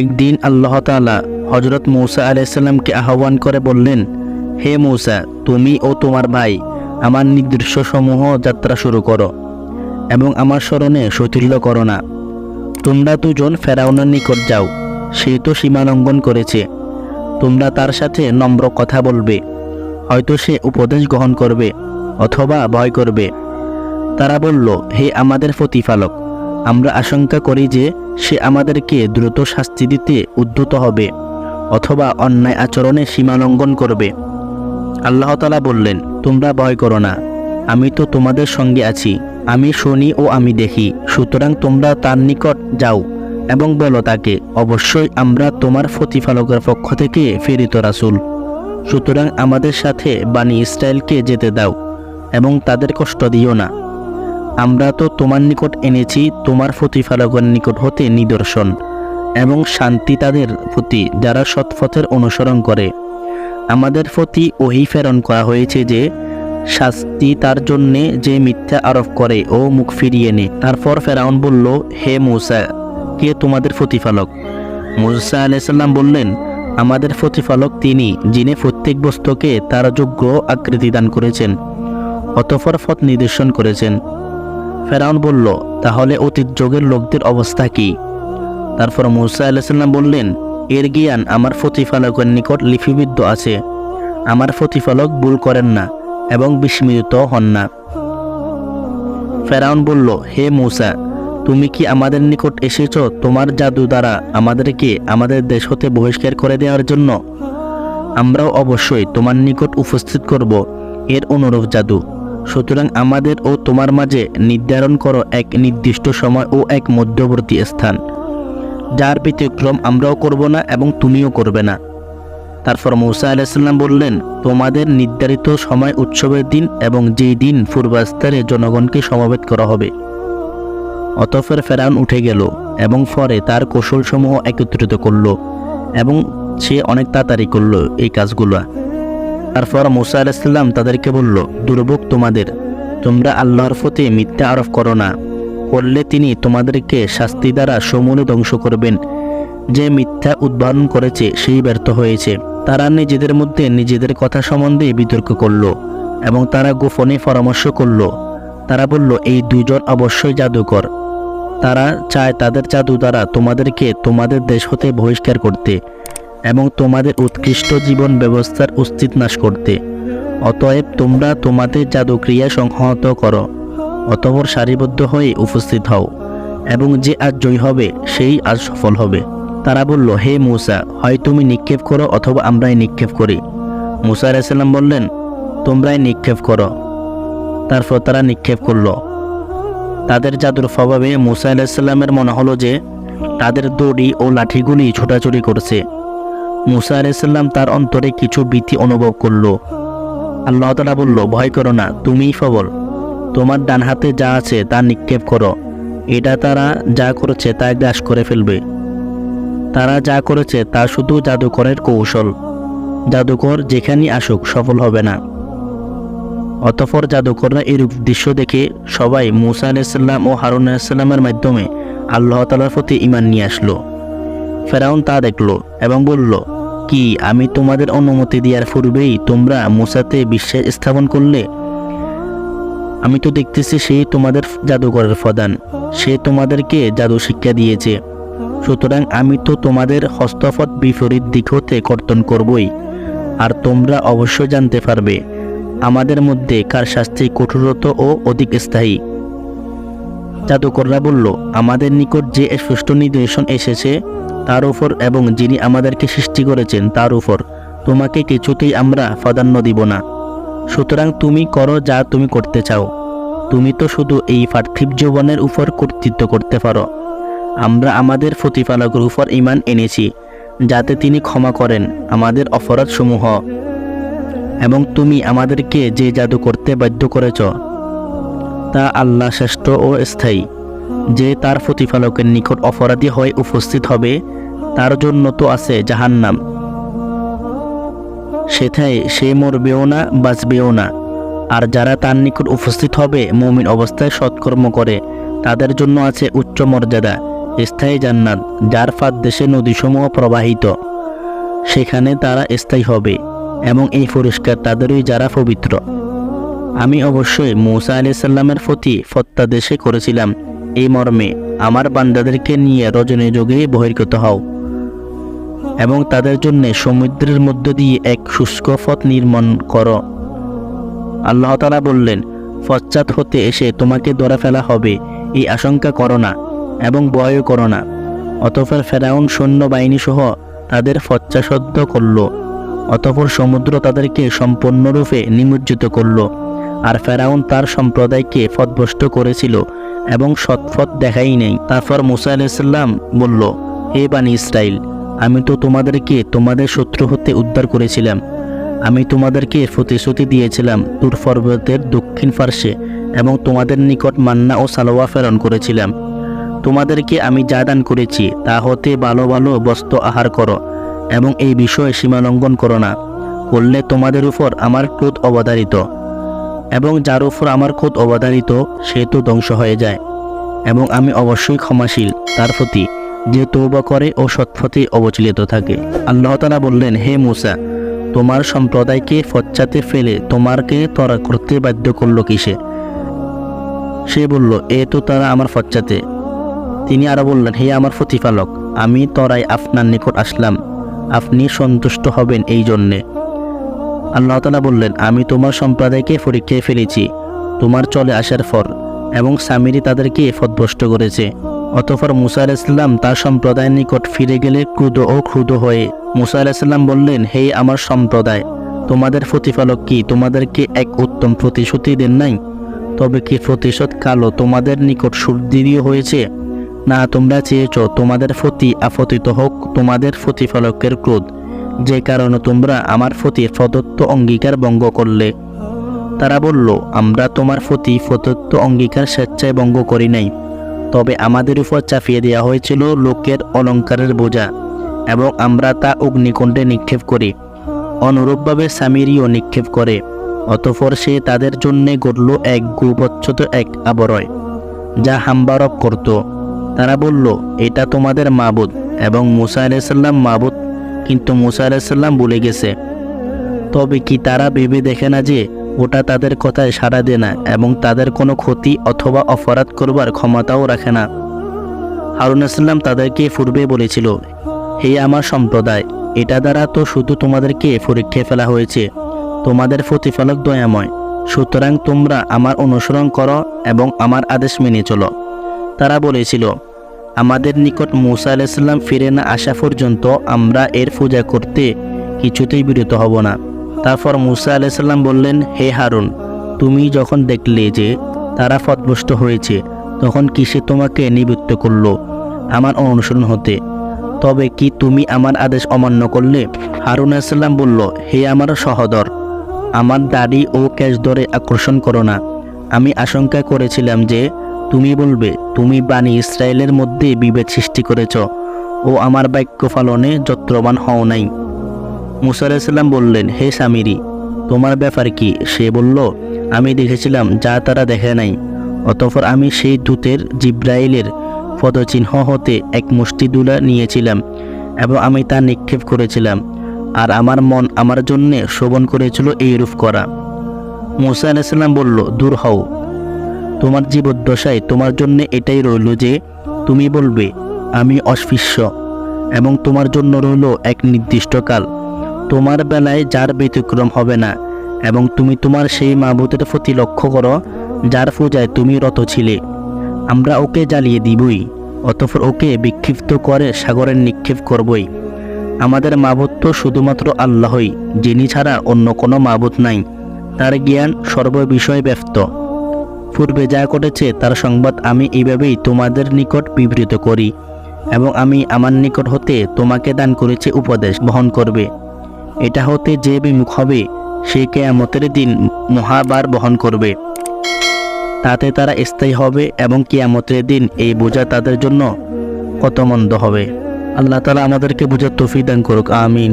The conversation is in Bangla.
একদিন আল্লাহ তাআলা হজরত মৌসা আলাইসাল্লামকে আহ্বান করে বললেন, হে মৌসা, তুমি ও তোমার ভাই আমার নির্দেশসমূহ যাত্রা শুরু করো এবং আমার স্মরণে শৈথিল্য করো না। তোমরা দুজন ফেরাউনের নিকট যাও, সে তো সীমা লঙ্ঘন করেছে। তোমরা তার সাথে নম্র কথা বলবে, হয়তো সে উপদেশ গ্রহণ করবে অথবা ভয় করবে। তারা বলল, হে আমাদের প্রতিপালক, আমরা আশঙ্কা করি যে সে আমাদেরকে দ্রুত শাস্তি দিতে উদ্যত হবে, অথবা অন্যায় আচরণে সীমা লঙ্ঘন করবে। আল্লাহ তালা বললেন, তোমরা ভয় করো না, আমি তো তোমাদের সঙ্গে আছি, আমি শুনি ও আমি দেখি, সুতরাং তোমরা তার নিকট যাও এবং বলো তাকে, অবশ্যই আমরা তোমার প্রতিপালকের পক্ষ থেকে ফেরিত রাসুল। সুতরাং আমাদের সাথে বাণী ইসরায়েলকে যেতে দাও এবং তাদের কষ্ট দিও না। আমরা তো তোমার নিকট এনেছি, তোমার প্রতিপালকের নিকট হতে নিদর্শন এবং শান্তি তাদের প্রতি যারা সৎপথের অনুসরণ করে। আমাদের প্রতি ওহি প্রেরণ করা হয়েছে যে, শাস্তি তার জন্যে যে মিথ্যা আরোপ করে ও মুখ ফিরিয়ে নে। তারপর ফেরাউন বলল, হে মূসা, কে তোমাদের প্রতিপালক? মুসা আলাইসাল্লাম বললেন, আমাদের প্রতিপালক তিনি, যিনি প্রত্যেক বস্তুকে তার যোগ্য আকৃতি দান করেছেন, অতঃপর পথ নির্দেশন করেছেন। ফেরাউন বলল, তাহলে অতীত যুগের লোকদের অবস্থা কি? তারপর মুসা আলাইসাল্লাম বললেন, এর জ্ঞান আমার প্রতিপালকের নিকট লিপিবিদ্ধ আছে। আমার প্রতিপালক ভুল করেন না এবং বিস্মিত হন না। ফেরাউন বলল, হে মৌসা, তুমি কি আমাদের নিকট এসেছ তোমার জাদু দ্বারা আমাদেরকে আমাদের দেশ হতে বহিষ্কার করে দেওয়ার জন্য? আমরাও অবশ্যই তোমার নিকট উপস্থিত করব, এর অনুরূপ জাদু। সুতরাং আমাদের ও তোমার মাঝে নির্ধারণ করো এক নির্দিষ্ট সময় ও এক মধ্যবর্তী স্থান। যার ব্যতিক্রম আমরাও করব না এবং তুমিও করবে না। তারপর মৌসা আলাইসাল্লাম বললেন, তোমাদের নির্ধারিত সময় উৎসবের দিন এবং যেই দিন পূর্বাস্তরে জনগণকে সমবেত করা হবে। অতঃপর ফেরাউন উঠে গেল এবং ফরে তার কৌশলসমূহ একত্রিত করল এবং সে অনেক তাড়াতাড়ি করল এই কাজগুলো। তারপর মুসা আলাইসাল্লাম তাদেরকে বলল, দুর্ভোগ তোমাদের। তোমরা আল্লাহর প্রতি মিথ্যা আরোপ করো না। করলে তিনি তোমাদেরকে শাস্তি দ্বারা সমূলে ধ্বংস করবেন। যে মিথ্যা উদ্ভাবন করেছে, সেই ব্যর্থ হয়েছে। তারা নিজেদের মধ্যে নিজেদের কথা সম্বন্ধে বিতর্ক করল এবং তারা গোপনে পরামর্শ করল। তারা বলল, এই দুজন অবশ্যই জাদুকর। তারা চায় তাদের জাদু দ্বারা তোমাদেরকে তোমাদের দেশ হতে বহিষ্কার করতে। এবং তোমাদের উৎকৃষ্ট জীবন ব্যবস্থার অস্তিত্ব নাশ করতে। অতএব তোমরা তোমাদের জাদুক্রিয়া সংহত করো। অতপর সারিবদ্ধ হয়ে উপস্থিত হও। এবং যে আজ জয়ী হবে, সেই আজ সফল হবে। তারা বলল, হে মূসা, হয় তুমি নিক্ষেপ করো অথবা আমরাই নিক্ষেপ করি। মুসা আলাইসাল্লাম বললেন, তোমরাই নিক্ষেপ করো। তারপর তারা নিক্ষেপ করল। তাদের জাদুর প্রভাবে মুসা আলাইসাল্লামের মনে হলো যে, তাদের দড়ি ও লাঠিগুলি ছোটাছুটি করছে। মুসা আলাইসাল্লাম তার অন্তরে কিছু ভীতি অনুভব করল। আল্লাহ তালা বলল, ভয় করো না, তুমিই ফবল তোমার ডান হাতে যা আছে তা নিক্ষেপ করো। এটা তারা যা করেছে তা গ্রাস করে ফেলবে। তারা যা করেছে তা শুধু জাদুকরের কৌশল। জাদুকর যেখানেই আসুক, সফল হবে না। অতঃপর জাদুকররা এরূপ দৃশ্য দেখে সবাই মুসা আলাইসাল্লাম ও হারুন আলাইসাল্লামের মাধ্যমে আল্লাহ তালার প্রতি ইমান নিয়ে আসলো। ফেরাউন তা দেখল এবং বলল কি আমি তোমাদের অনুমতি দেওয়ার পূর্বেই তোমরা মুসাতে বিশ্বাস স্থাপন করলে? আমি তো দেখতেছি সেই তোমাদের জাদুকরের প্রধান। সে তোমাদেরকে জাদু শিক্ষা দিয়েছে। সুতরাং আমি তো তোমাদের হস্তপথ বিপরীত দিক হতে কর্তন করবই, আর তোমরা অবশ্যই জানতে পারবে, আমাদের মধ্যে কার শাস্তি কঠোরত ও অধিক স্থায়ী। জাদুকররা বলল, আমাদের নিকট যে সুষ্ঠু নির্দেশন এসেছে তার উপর এবং যিনি আমাদেরকে সৃষ্টি করেছেন তার উপর। তোমাকে কিছুতেই আমরা প্রাধান্য দিব না। সুতরাং তুমি করো যা তুমি করতে চাও। তুমি তো শুধু এই পার্থিব যৌবনের উপর কর্তৃত্ব করতে পারো। আমরা আমাদের প্রতিপালকের উপর ইমান এনেছি, যাতে তিনি ক্ষমা করেন আমাদের অপরাধসমূহ। এবং তুমি আমাদেরকে যে জাদু করতে বাধ্য করেছ, তা আল্লাহ শ্রেষ্ঠ ও স্থায়ী। যে তার প্রতিপালকের নিকট অপরাধী হয়ে উপস্থিত হবে, তার জন্য তো আছে জাহান্নাম। সেথায় সে মরবেও না, বাঁচবেও না। আর যারা তার নিকট উপস্থিত হবে, মমিন অবস্থায় সৎকর্ম করে, তাদের জন্য আছে উচ্চ মর্যাদা, স্থায়ী জান্নাত, যার ফাঁদ দেশে নদীসমূহ প্রবাহিত। সেখানে তারা স্থায়ী হবে, এবং এই পুরস্কার তাদেরই যারা পবিত্র। আমি অবশ্যই মৌসা আলি সাল্লামের প্রতি ফত্যাদেশে করেছিলাম এই মর্মে আমার বান্দাদেরকে নিয়ে রজনী যোগে বহির্গত হও এবং তাদের জন্য সমুদ্রের মধ্য দিয়ে এক শুষ্ক পথ নির্মাণ করো। আল্লাহ তালা বললেন, পশ্চাৎ হতে এসে তোমাকে ধরা ফেলা হবে, এই আশঙ্কা করো না এবং ভয়ও করো না। অতঃপর ফেরাউন সহ তাদের ফচ্চাসদ্ধ করল, অতঃপর সমুদ্র তাদেরকে সম্পূর্ণরূপে নিমজ্জিত করল, আর ফেরাউন তার সম্প্রদায়কে ফতভষ্ট করেছিল এবং সৎফত দেখাই নেই। তারপর মুসা আলাইসাল্লাম বলল, হে বানি ইসরাইল আমি তো তোমাদেরকে তোমাদের শত্রু হতে উদ্ধার করেছিলাম। আমি তোমাদেরকে প্রতিশ্রুতি দিয়েছিলাম তুর পর্বতের দক্ষিণ পার্শ্বে এবং তোমাদের নিকট মান্না ও সালোয়া প্রেরণ করেছিলাম। তোমাদেরকে আমি যা দান করেছি তা হতে ভালো ভালো বস্ত্র আহার করো এবং এই বিষয়ে সীমালঙ্ঘন করো না। করলে তোমাদের উপর আমার ক্রোধ অবধারিত। এবং যার উপর আমার ক্রোধ অবধারিত, সে তো ধ্বংস হয়ে যায়। এবং আমি অবশ্যই ক্ষমাশীল, তার প্রতি যে তৌবা করে ও সৎপথে অবচলিত থাকে। আল্লাহ তালা বললেন, হে মুসা, তোমার সম্প্রদায়কে ফচ্চাতে ফেলে তোমারকে তরা করতে বাধ্য করল কিসে? সে বলল, এ তো তারা আমার ফচ্চাতে তিনি আরও বললেন, হে আমার প্রতিপালক, আমি তরাই আপনার নিকট আসলাম। আপনি সন্তুষ্ট হবেন এই জন্যে। আল্লাহ তালা বললেন, আমি তোমার সম্প্রদায়কে পরীক্ষায় ফেলেছি। তোমার চলে আসার পর এবং স্বামীরই তাদেরকে ফদভষ্ট করেছে। অতঃপর মুসা আলাইসাল্লাম তার সম্প্রদায়ের নিকট ফিরে গেলে ক্রুদ ও ক্রুদ হয়ে মুসা আলাইসাল্লাম বললেন, হে আমার সম্প্রদায়, তোমাদের প্রতিপালক কি? তোমাদেরকে এক উত্তম প্রতিশ্রুতি দেন নাই? তবে কি প্রতিশোধ কালো তোমাদের নিকট সুদৃঢ় হয়েছে? না, তোমরা চেয়েছ তোমাদের প্রতি আপতিত হোক, তোমাদের প্রতিফলকের ক্রোধ। যে কারণে তোমরা আমার প্রতি প্রদত্ত অঙ্গীকার ভঙ্গ করলে। তারা বলল, আমরা তোমার প্রতি প্রদত্ত অঙ্গীকার স্বেচ্ছায় ভঙ্গ করি নাই। তবে আমাদের উপর চাপিয়ে দেওয়া হয়েছিল লোকের অলঙ্কারের বোঝা এবং আমরা তা অগ্নিকুণ্ডে নিক্ষেপ করি। অনুরূপভাবে স্বামীরও নিক্ষেপ করে। অতঃপর সে তাদের জন্যে গড়ল এক গুবচ্ছত এক আবরয়, যা হাম্বারব করত। তারা বলল, এটা তোমাদের মাবুদ এবং মুসা আলাইসাল্লাম মাবুদ কিন্তু মুসা আলাইসাল্লাম বলে গেছে, তবে কি তারা ভেবে দেখে না যে ওটা তাদের কথায় সাড়া দেয় না এবং তাদের কোনো ক্ষতি অথবা অপরাধ করবার ক্ষমতাও রাখে না? হারুন আসাল্লাম তাদেরকে পূর্বে বলেছিল, হে আমার সম্প্রদায়, এটা দ্বারা তো শুধু তোমাদেরকে পরীক্ষায় ফেলা হয়েছে, তোমাদের প্রতিফলক দয়াময়। সুতরাং তোমরা আমার অনুসরণ করো এবং আমার আদেশ মেনে চলো। তারা বলেছিল আমাদের নিকট মুসা আলাইসাল্লাম ফিরে না আসা পর্যন্ত আমরা এর পূজা করতে কিছুতেই বিরত হব না। তারপর মুসা আলাইসাল্লাম বললেন, হে হারুন, তুমি যখন দেখলে যে তারা ফতভষ্ট হয়েছে, তখন কিসে তোমাকে নিবৃত্ত করল আমার অনুসরণ হতে? তবে কি তুমি আমার আদেশ অমান্য করলে? হারুন আলাইসাল্লাম বলল, হে আমার সহদর, আমার দাড়ি ও ক্যাশ ধরে আকর্ষণ করো না। আমি আশঙ্কা করেছিলাম যে তুমি বলবে, তুমি বাণী ইসরায়েলের মধ্যে বিভেদ সৃষ্টি করেছ ও আমার বাক্য পালনে যত্রবান হও নাই। মুসা আলাইসাল্লাম বললেন, হে স্বামীরি, তোমার ব্যাপার কি? সে বলল, আমি দেখেছিলাম, যা তারা দেখে নাই, অতঃপর আমি সেই দূতের, জিব্রাইলের পদচিহ্ন হতে এক মুষ্টি দুলা নিয়েছিলাম এবং আমি তা নিক্ষেপ করেছিলাম, আর আমার মন আমার জন্যে শোভন করেছিল এইরূপ করা। মুসা আলাইসাল্লাম বলল, দূর হও। তোমার জীবদ্দশায় তোমার জন্য এটাই রইল যে তুমি বলবে, আমি অস্পৃশ্য এবং তোমার জন্য রইল এক নির্দিষ্ট কাল। তোমার বেলায় যার ব্যতিক্রম হবে না এবং তুমি তোমার সেই মাবুতের প্রতি লক্ষ্য করো, যার পূজায় তুমি রত ছিলে। আমরা ওকে জ্বালিয়ে দিবই, অতঃপর ওকে বিক্ষিপ্ত করে সাগরে নিক্ষেপ করবই। আমাদের মাবুত তো শুধুমাত্র আল্লাহই, যিনি ছাড়া অন্য কোনো মাবুত নাই। তার জ্ঞান সর্ববিষয়ে ব্যস্ত। পূর্বে যা ঘটেছে তার সংবাদ আমি এইভাবেই তোমাদের নিকট বিবৃত করি এবং আমি আমার নিকট হতে তোমাকে দান করেছে, উপদেশ বহন করবে। এটা হতে যে বিমুখ হবে, সে কেয়ামতের দিন মহাবার বহন করবে। তাতে তারা স্থায়ী হবে এবং কিয়ামতের দিন এই বোঝা তাদের জন্য কত মন্দ হবে। আল্লাহ তালা আমাদেরকে বোঝার তফি দান করুক, আমিন।